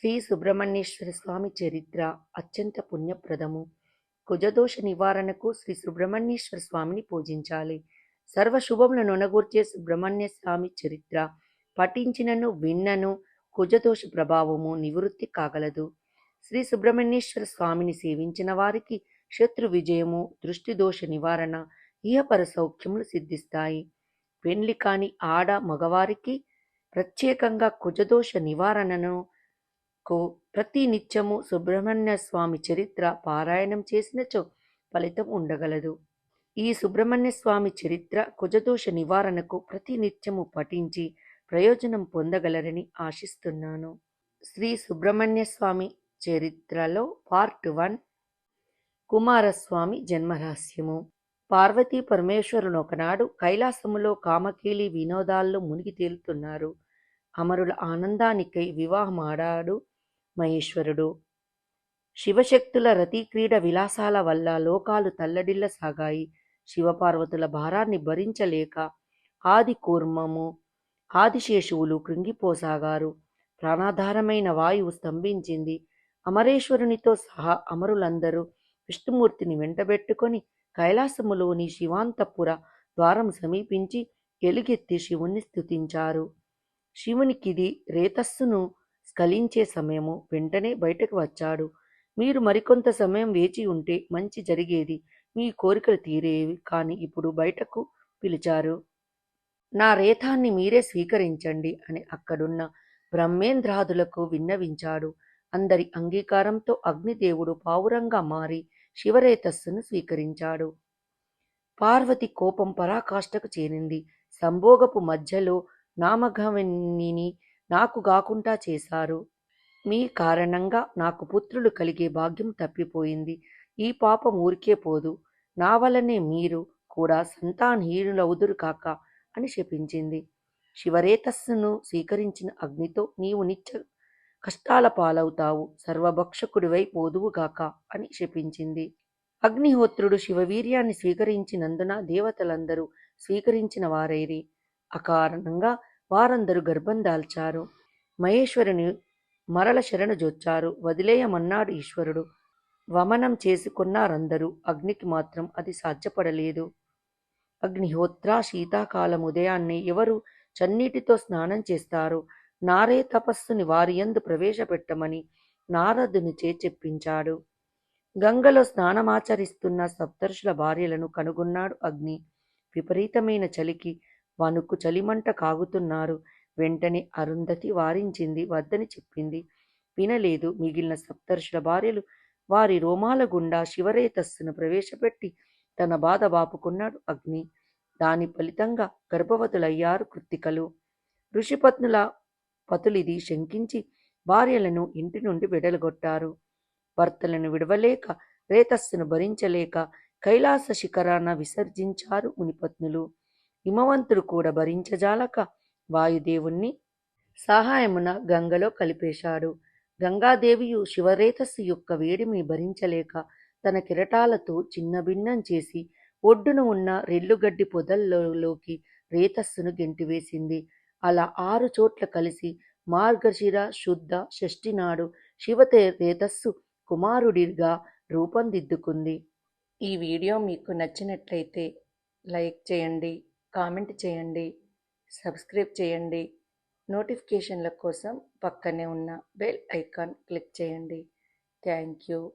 శ్రీ సుబ్రహ్మణ్యేశ్వర స్వామి చరిత్ర అత్యంత పుణ్యప్రదము. కుజదోష నివారణకు శ్రీ సుబ్రహ్మణ్యేశ్వర స్వామిని పూజించాలి. సర్వ శుభములను నొనగూర్చే సుబ్రహ్మణ్య స్వామి చరిత్ర పఠించినను విన్నను కుజదోష ప్రభావము నివృత్తి కాగలదు. శ్రీ సుబ్రహ్మణ్యేశ్వర స్వామిని సేవించిన వారికి శత్రు విజయము దృష్టి దోష నివారణ ఇహపర సౌఖ్యములు సిద్ధిస్తాయి. పెండ్లి కాని ఆడ మగవారికి ప్రత్యేకంగా కుజదోష నివారణను కు ప్రతి నిత్యము సుబ్రహ్మణ్య స్వామి చరిత్ర పారాయణం చేసినచో ఫలితం ఉండగలదు. ఈ సుబ్రహ్మణ్య స్వామి చరిత్ర కుజదోష నివారణకు ప్రతి నిత్యము పఠించి ప్రయోజనం పొందగలరని ఆశిస్తున్నాను. శ్రీ సుబ్రహ్మణ్య స్వామి చరిత్రలో పార్ట్ వన్ కుమారస్వామి జన్మరహస్యము. పార్వతీ పరమేశ్వరుని ఒకనాడు కైలాసములో కామకీలి వినోదాల్లో మునిగి తేలుతున్నారు. అమరుల ఆనందానికై వివాహమాడాడు మహేశ్వరుడు. శివశక్తుల రతిక్రీడ విలాసాల వల్ల లోకాలు తల్లడిల్ల సాగాయి. శివపార్వతుల భారాన్ని భరించలేక ఆది కూర్మము ఆదిశేషువులు కృంగిపోసాగారు. ప్రాణాధారమైన వాయువు స్తంభించింది. అమరేశ్వరునితో సహా అమరులందరూ విష్ణుమూర్తిని వెంటబెట్టుకొని కైలాసములోని శివాంతపుర ద్వారం సమీపించి ఎలుగెత్తి శివుణ్ణి స్తుతించారు. శివునికిది రేతస్సును స్ఖలించే సమయము వెంటనే బయటకు వచ్చాడు. మీరు మరికొంత సమయం వేచి ఉంటే మంచి జరిగేది. మీ కోరికలు తీరేవి. కానీ ఇప్పుడు బయటకు పిలిచారు. నా రేతాన్ని మీరే స్వీకరించండి అని అక్కడున్న బ్రహ్మేంద్రాదులకు విన్నవించాడు. అందరి అంగీకారంతో అగ్నిదేవుడు పావురంగా మారి శివరేతస్సును స్వీకరించాడు. పార్వతి కోపం పరాకాష్ఠకు చేరింది. సంభోగపు మధ్యలో నామగవనిని నాకు గాకుండా చేశారు. మీ కారణంగా నాకు పుత్రులు కలిగే భాగ్యం తప్పిపోయింది. ఈ పాపం ఊరికే పోదు. నా వలనే మీరు కూడా సంతానహీనులవుదురు కాక అని శపించింది. శివరేతస్సును స్వీకరించిన అగ్నితో నీవు నిత్య కష్టాల పాలవుతావు. సర్వభక్షకుడివై పోదువుగాక అని శపించింది. అగ్నిహోత్రుడు శివవీర్యాన్ని స్వీకరించినందున దేవతలందరూ స్వీకరించిన వారైరి. అకారణంగా వారందరూ గర్భం దాల్చారు. మహేశ్వరుని మరల శరణు జొచ్చారు. వదిలేయమన్నాడు ఈశ్వరుడు. వమనం చేసుకున్నారందరూ. అగ్నికి మాత్రం అది సాధ్యపడలేదు. అగ్నిహోత్ర శీతాకాలం ఉదయాన్నే ఎవరు చన్నీటితో స్నానం చేస్తారు? నారే తపస్సుని వారియందు ప్రవేశపెట్టమని నారదునిచే చెప్పించాడు. గంగలో స్నానమాచరిస్తున్న సప్తర్షుల భార్యలను కనుగొన్నాడు అగ్ని. విపరీతమైన చలికి వణుకు చలిమంట కాగుతున్నారు. వెంటనే అరుంధతి వారించింది వద్దని చెప్పింది. వినలేదు మిగిలిన సప్తర్షుల భార్యలు. వారి రోమాల గుండా శివరేతస్సును ప్రవేశపెట్టి తన బాధ బాపుకున్నాడు అగ్ని. దాని ఫలితంగా గర్భవతులయ్యారు కృత్తికలు. ఋషిపత్నుల పతులిది శంకించి భార్యలను ఇంటి నుండి వెడలగొట్టారు. భర్తలను విడవలేక రేతస్సును భరించలేక కైలాస శిఖరాన విసర్జించారు మునిపత్నులు. హిమవంతుడు కూడా భరించజాలక వాయుదేవుణ్ణి సహాయమున గంగలో కలిపేశాడు. గంగాదేవియు శివరేతస్సు యొక్క వేడిమి భరించలేక తన కిరటాలతో చిన్నభిన్నం చేసి ఒడ్డున ఉన్న రెల్లుగడ్డి పొదల్లోకి రేతస్సును గెంటివేసింది. అలా ఆరు చోట్ల కలిసి మార్గశిర శుద్ధ షష్ఠి నాడు శివతే రేతస్సు కుమారుడిగా రూపొందిద్దుకుంది. ఈ వీడియో మీకు నచ్చినట్లయితే లైక్ చేయండి కామెంట్ చేయండి సబ్స్క్రైబ్ చేయండి. నోటిఫికేషన్ల కోసం పక్కనే ఉన్న బెల్ ఐకాన్ క్లిక్ చేయండి. Thank you.